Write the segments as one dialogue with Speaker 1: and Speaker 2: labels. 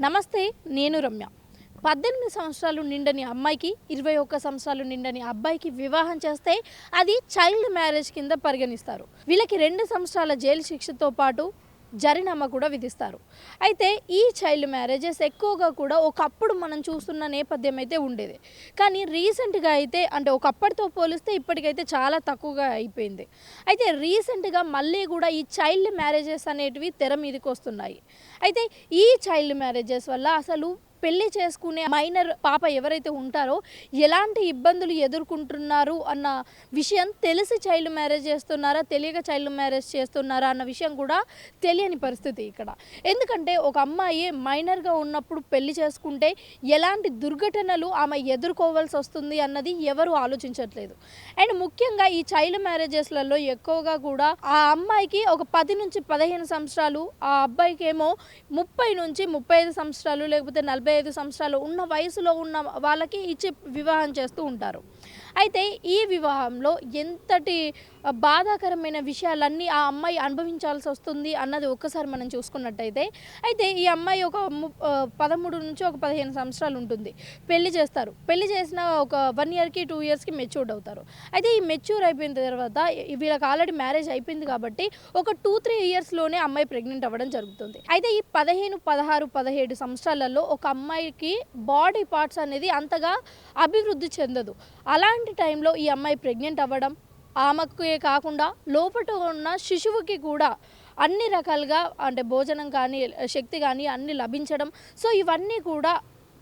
Speaker 1: నమస్తే నేను రమ్య. పద్దెనిమిది సంవత్సరాలు నిండని అమ్మాయికి ఇరవై ఒక్క సంవత్సరాలు నిండని అబ్బాయికి వివాహం చేస్తే అది చైల్డ్ మ్యారేజ్ కింద పరిగణిస్తారు. వీళ్ళకి రెండు సంవత్సరాల జైలు శిక్షతో పాటు జరినామా కూడా విధిస్తారు. అయితే ఈ చైల్డ్ మ్యారేజెస్ ఎక్కువగా కూడా ఒకప్పుడు మనం చూస్తున్న నేపథ్యం అయితే ఉండేది. కానీ రీసెంట్గా అయితే అంటే ఒకప్పటితో పోలిస్తే ఇప్పటికైతే చాలా తక్కువగా అయిపోయింది. అయితే రీసెంట్గా మళ్ళీ కూడా ఈ చైల్డ్ మ్యారేజెస్ అనేటివి తెర మీదకి వస్తున్నాయి. అయితే ఈ చైల్డ్ మ్యారేజెస్ వల్ల అసలు పెళ్ళి చేసుకునే మైనర్ పాప ఎవరైతే ఉంటారో ఎలాంటి ఇబ్బందులు ఎదుర్కొంటున్నారు అన్న విషయం తెలిసి చైల్డ్ మ్యారేజ్ చేస్తున్నారా తెలియక చైల్డ్ మ్యారేజ్ చేస్తున్నారా అన్న విషయం కూడా తెలియని పరిస్థితి ఇక్కడ. ఎందుకంటే ఒక అమ్మాయి మైనర్గా ఉన్నప్పుడు పెళ్ళి చేసుకుంటే ఎలాంటి దుర్ఘటనలు ఆమె ఎదుర్కోవాల్సి వస్తుంది అన్నది ఎవరు ఆలోచించట్లేదు. అండ్ ముఖ్యంగా ఈ చైల్డ్ మ్యారేజెస్లలో ఎక్కువగా కూడా ఆ అమ్మాయికి ఒక పది నుంచి పదిహేను సంవత్సరాలు ఆ అబ్బాయికి ఏమో ముప్పై నుంచి ముప్పై ఐదు సంవత్సరాలు లేకపోతే నలభై ఐదు సంవత్సరాలు ఉన్న వయసులో ఉన్న వాళ్ళకి ఇచ్చి వివాహం చేస్తూ ఉంటారు. అయితే ఈ వివాహంలో ఎంతటి బాధాకరమైన విషయాలన్నీ ఆ అమ్మాయి అనుభవించాల్సి వస్తుంది అన్నది ఒక్కసారి మనం చూసుకున్నట్టయితే అయితే ఈ అమ్మాయి ఒక ము- పదమూడు నుంచి ఒక పదిహేను సంవత్సరాలు ఉంటుంది. పెళ్ళి చేస్తారు. పెళ్ళి చేసిన ఒక వన్ ఇయర్కి టూ ఇయర్స్కి మెచ్యూర్డ్ అవుతారు. అయితే ఈ మెచ్యూర్ అయిపోయిన తర్వాత వీళ్ళకి ఆల్రెడీ మ్యారేజ్ అయిపోయింది కాబట్టి ఒక టూ త్రీ ఇయర్స్లోనే అమ్మాయి ప్రెగ్నెంట్ అవ్వడం జరుగుతుంది. అయితే ఈ పదిహేను పదహారు పదిహేడు సంవత్సరాలలో ఒక అమ్మాయికి బాడీ పార్ట్స్ అనేది అంతగా అభివృద్ధి చెందదు. అలాంటి ఇలాంటి టైంలో ఈ అమ్మాయి ప్రెగ్నెంట్ అవ్వడం ఆమెకే కాకుండా లోపల ఉన్న శిశువుకి కూడా అన్ని రకాలుగా అంటే భోజనం కానీ శక్తి కానీ అన్ని లభించడం. సో ఇవన్నీ కూడా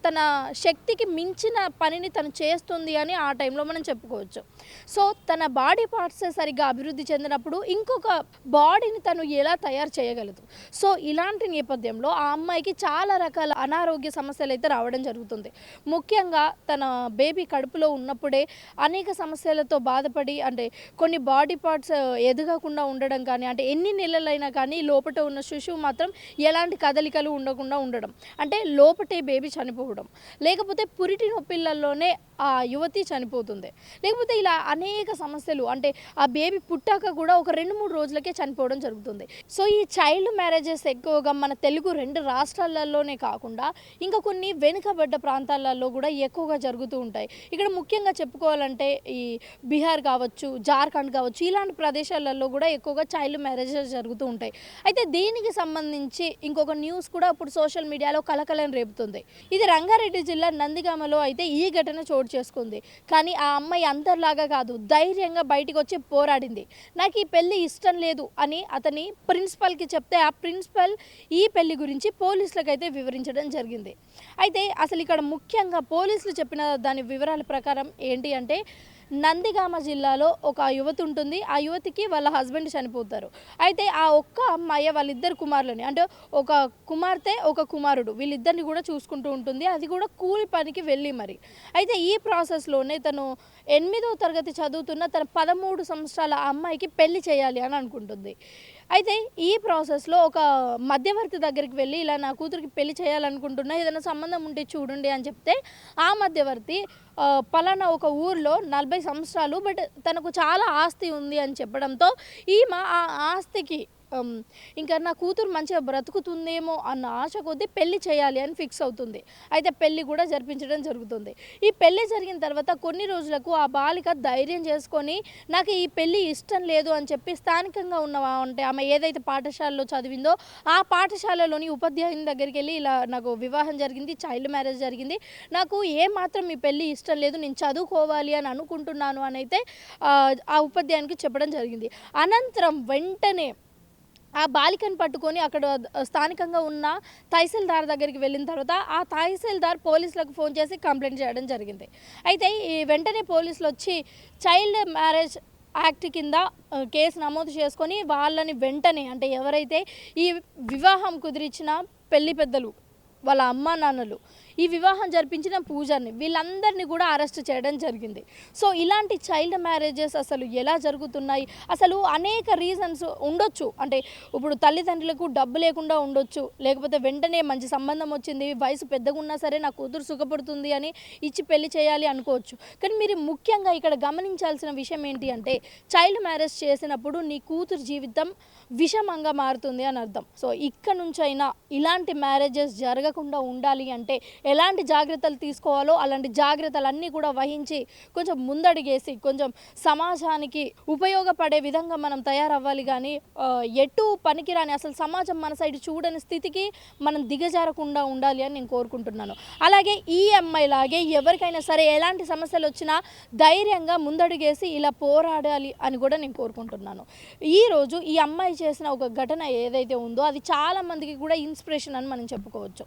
Speaker 1: తన శక్తికి మించిన పనిని తను చేస్తుంది అని ఆ టైంలో మనం చెప్పుకోవచ్చు. సో తన బాడీ పార్ట్స్ సరిగ్గా అభివృద్ధి చెందినప్పుడు ఇంకొక బాడీని తను ఎలా తయారు చేయగలదు? సో ఇలాంటి నేపథ్యంలో ఆ అమ్మాయికి చాలా రకాల అనారోగ్య సమస్యలు అయితే రావడం జరుగుతుంది. ముఖ్యంగా తన బేబీ కడుపులో ఉన్నప్పుడే అనేక సమస్యలతో బాధపడి అంటే కొన్ని బాడీ పార్ట్స్ ఎదగకుండా ఉండడం కానీ అంటే ఎన్ని నెలలైనా కానీ లోపల ఉన్న శిశువు మాత్రం ఎలాంటి కదలికలు ఉండకుండా ఉండడం. అంటే లోపటే బేబీ చనిపో చనిపోవడం లేకపోతే పురిటి నొప్పిళ్ళల్లోనే ఆ యువతి చనిపోతుంది. లేకపోతే ఇలా అనేక సమస్యలు అంటే ఆ బేబీ పుట్టాక కూడా ఒక రెండు మూడు రోజులకే చనిపోవడం జరుగుతుంది. సో ఈ చైల్డ్ మ్యారేజెస్ ఎక్కువగా మన తెలుగు రెండు రాష్ట్రాలలోనే కాకుండా ఇంకా కొన్ని వెనుకబడ్డ ప్రాంతాలలో కూడా ఎక్కువగా జరుగుతూ ఉంటాయి. ఇక్కడ ముఖ్యంగా చెప్పుకోవాలంటే ఈ బీహార్ కావచ్చు జార్ఖండ్ కావచ్చు ఇలాంటి ప్రదేశాలలో కూడా ఎక్కువగా చైల్డ్ మ్యారేజెస్ జరుగుతూ ఉంటాయి. అయితే దీనికి సంబంధించి ఇంకొక న్యూస్ కూడా ఇప్పుడు సోషల్ మీడియాలో కలకలం రేపుతుంది. ఇది రంగారెడ్డి జిల్లా నందిగామలో అయితే ఈ ఘటన చోటు చేసుకుంది. కానీ ఆ అమ్మాయి అందరిలాగా కాదు ధైర్యంగా బయటికి వచ్చి పోరాడింది. నాకు ఈ పెళ్ళి ఇష్టం లేదు అని అతని ప్రిన్సిపల్కి చెప్తే ఆ ప్రిన్సిపల్ ఈ పెళ్ళి గురించి పోలీసులకు అయితే వివరించడం జరిగింది. అయితే అసలు ఇక్కడ ముఖ్యంగా పోలీసులు చెప్పిన దాని వివరాల ప్రకారం ఏంటి అంటే నందిగామ జిల్లాలో ఒక యువతి ఉంటుంది. ఆ యువతికి వాళ్ళ హస్బెండ్ చనిపోతారు. అయితే ఆ ఒక్క అమ్మాయి వాళ్ళిద్దరు కుమారులని అంటే ఒక కుమార్తె ఒక కుమారుడు వీళ్ళిద్దరిని కూడా చూసుకుంటూ ఉంటుంది. అది కూడా కూలి పనికి వెళ్ళి మరి. అయితే ఈ ప్రాసెస్లోనే తను ఎనిమిదో తరగతి చదువుతున్న తన పదమూడు సంవత్సరాల అమ్మాయికి పెళ్ళి చేయాలి అని అనుకుంటుంది. అయితే ఈ ప్రాసెస్లో ఒక మధ్యవర్తి దగ్గరికి వెళ్ళి ఇలా నా కూతురికి పెళ్ళి చేయాలనుకుంటున్నా ఏదైనా సంబంధం ఉంటే చూడండి అని చెప్తే ఆ మధ్యవర్తి పలానా ఒక ఊర్లో నలభై సంవత్సరాలు బట్ తనకు చాలా ఆస్తి ఉంది అని చెప్పడంతో ఈమె ఆ ఆస్తికి ఇంకా నా కూతురు మంచిగా బ్రతుకుతుందేమో అన్న ఆశ కొద్దీ పెళ్ళి చేయాలి అని ఫిక్స్ అవుతుంది. అయితే పెళ్ళి కూడా జరిపించడం జరుగుతుంది. ఈ పెళ్ళి జరిగిన తర్వాత కొన్ని రోజులకు ఆ బాలిక ధైర్యం చేసుకొని నాకు ఈ పెళ్ళి ఇష్టం లేదు అని చెప్పి స్థానికంగా ఉన్న అంటే ఆమె ఏదైతే పాఠశాలలో చదివిందో ఆ పాఠశాలలోని ఉపాధ్యాయుని దగ్గరికి వెళ్ళి ఇలా నాకు వివాహం జరిగింది చైల్డ్ మ్యారేజ్ జరిగింది. నాకు ఏ మాత్రం ఈ పెళ్ళి ఇష్టం లేదు నేను చదువుకోవాలి అని అనుకుంటున్నాను అని అయితే ఆ ఉపాధ్యాయునికి చెప్పడం జరిగింది. అనంతరం వెంటనే ఆ బాలికను పట్టుకొని అక్కడ స్థానికంగా ఉన్న తహసీల్దార్ దగ్గరికి వెళ్ళిన తర్వాత ఆ తహసీల్దార్ పోలీసులకు ఫోన్ చేసి కంప్లైంట్ చేయడం జరిగింది. అయితే ఈ వెంటనే పోలీసులు వచ్చి చైల్డ్ మ్యారేజ్ యాక్ట్ కింద కేసు నమోదు చేసుకొని వాళ్ళని వెంటనే అంటే ఎవరైతే ఈ వివాహం కుదిరించిన పెళ్ళి పెద్దలు వాళ్ళ అమ్మా నాన్నలు ఈ వివాహం జరిపించిన పూజారిని వీళ్ళందరినీ కూడా అరెస్ట్ చేయడం జరిగింది. సో ఇలాంటి చైల్డ్ మ్యారేజెస్ అసలు ఎలా జరుగుతున్నాయి? అసలు అనేక రీజన్స్ ఉండొచ్చు. అంటే ఇప్పుడు తల్లిదండ్రులకు డబ్బు లేకుండా ఉండొచ్చు. లేకపోతే వెంటనే మంచి సంబంధం వచ్చింది వయసు పెద్దగా ఉన్నా సరే నా కూతురు సుఖపడుతుంది అని ఇచ్చి పెళ్ళి చేయాలి అనుకోవచ్చు. కానీ మీరు ముఖ్యంగా ఇక్కడ గమనించాల్సిన విషయం ఏంటి అంటే చైల్డ్ మ్యారేజ్ చేసినప్పుడు నీ కూతురు జీవితం విషమంగా మారుతుంది అని అర్థం. సో ఇక్కడ నుంచైనా ఇలాంటి మ్యారేజెస్ జరగకుండా ఉండాలి అంటే ఎలాంటి జాగ్రత్తలు తీసుకోవాలో అలాంటి జాగ్రత్తలన్నీ కూడా వహించి కొంచెం ముందడిగేసి కొంచెం సమాజానికి ఉపయోగపడే విధంగా మనం తయారవ్వాలి. కానీ ఎటు పనికిరాని అసలు సమాజం మన సైడ్ చూడని స్థితికి మనం దిగజారకుండా ఉండాలి అని నేను కోరుకుంటున్నాను. అలాగే ఈ అమ్మాయి లాగే ఎవరికైనా సరే ఎలాంటి సమస్యలు వచ్చినా ధైర్యంగా ముందడుగేసి ఇలా పోరాడాలి అని కూడా నేను కోరుకుంటున్నాను. ఈరోజు ఈ అమ్మాయి చేసిన ఒక ఘటన ఏదైతే ఉందో అది చాలామందికి కూడా ఇన్స్పిరేషన్ అని మనం చెప్పుకోవచ్చు.